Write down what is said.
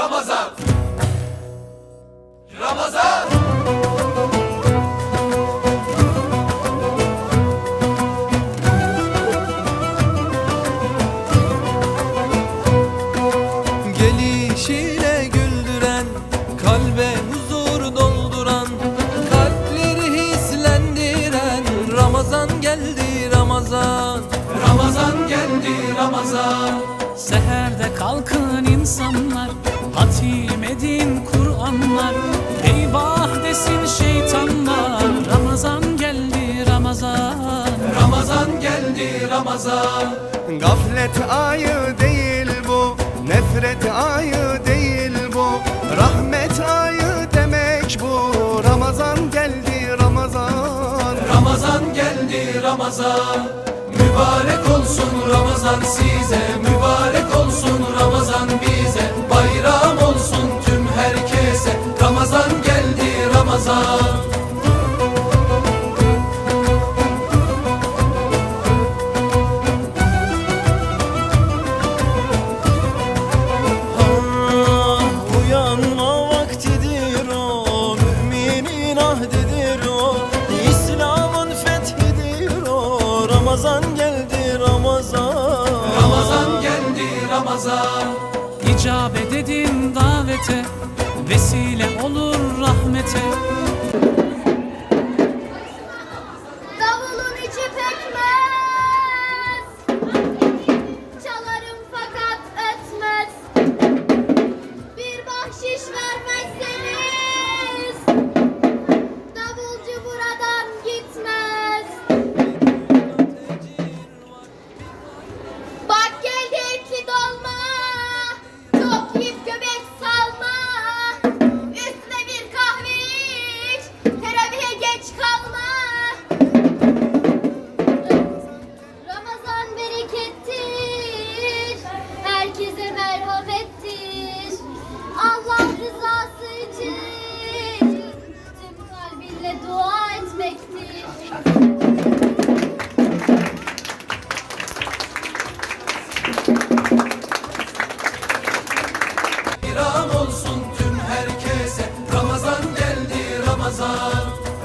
Ramazan. Ramazan. Gelişiyle güldüren, kalbe huzur dolduran, kalpleri hislendiren Ramazan geldi Ramazan. Ramazan geldi Ramazan. Seherde kalkın insanlar Kur'anlar Eyvah desin şeytanlar. Ramazan geldi Ramazan. Ramazan geldi Ramazan. Gaflet ayı değil bu Nefret ayı değil bu. Rahmet ayı demek bu Ramazan geldi Ramazan. Ramazan geldi Ramazan. Mübarek olsun Ramazan size Mübarek namaza İcabet edin davete Vesile olur rahmete. Davulun içi pekmez.